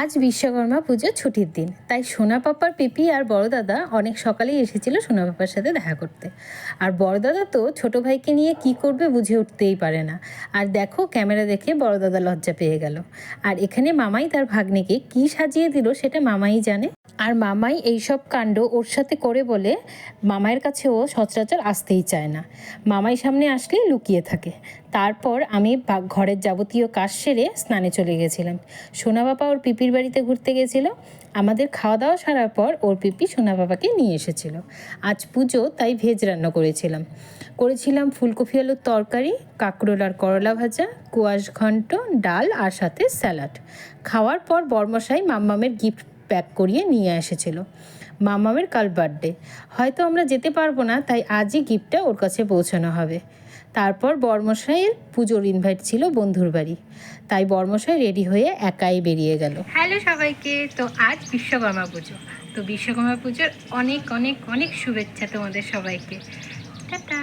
আজ বিশ্বকর্মা পুজো ছুটির দিন। তাই সোনা পাপার পিপি আর বড় দাদা অনেক সকালেই এসেছিল সোনা পাপার সাথে দেখা করতে। আর বড় দাদা তো ছোট ভাইকে নিয়ে কি করবে বুঝে উঠতেই পারে না। আর দেখো, ক্যামেরা দেখে বড় দাদা লজ্জা পেয়ে গেল। আর এখানে মামাই তার ভাগ্নেকে কি সাজিয়ে দিল সেটা মামাই জানে। আর মামাই এইসব কাণ্ড ওর সাথে করে বলে মামায়ের কাছে ও সচরাচর আসতেই চায় না। মামাই সামনে আসলেই লুকিয়ে থাকে। তারপর আমি ঘরের যাবতীয় কাজ সেরে স্নানে চলে গেছিলাম। সোনা বাবা ওর পিপির বাড়িতে ঘুরতে গেছিল। আমাদের খাওয়া দাওয়া সারার পর ওর পিপি সোনা বাবাকে নিয়ে এসেছিল। আজ পুজো, তাই ভেজ রান্না করেছিলাম। করেছিলাম ফুলকপি আলুর তরকারি, কাঁকরোল আর করলা ভাজা, কুয়াশ ঘন্ট, ডাল আর সাথে স্যালাড। খাওয়ার পর বর্মশাই মাম্মামের গিফট প্যাক করিয়ে নিয়ে এসেছিল। মামামের কাল বার্থডে। হয়তো আমরা যেতে পারব না, তাই আজই গিফটটা ওর কাছে পৌঁছানো হবে। তারপর বর্মশাইয়ের পুজোর ইনভাইট ছিল বন্ধুর বাড়ি। তাই বর্মশাই রেডি হয়ে একাই বেরিয়ে গেল। হ্যালো সবাইকে, তো আজ বিশ্বকর্মা পুজো। তো বিশ্বকর্মা পুজোর অনেক অনেক অনেক শুভেচ্ছা তোমাদের সবাইকে। টাটা।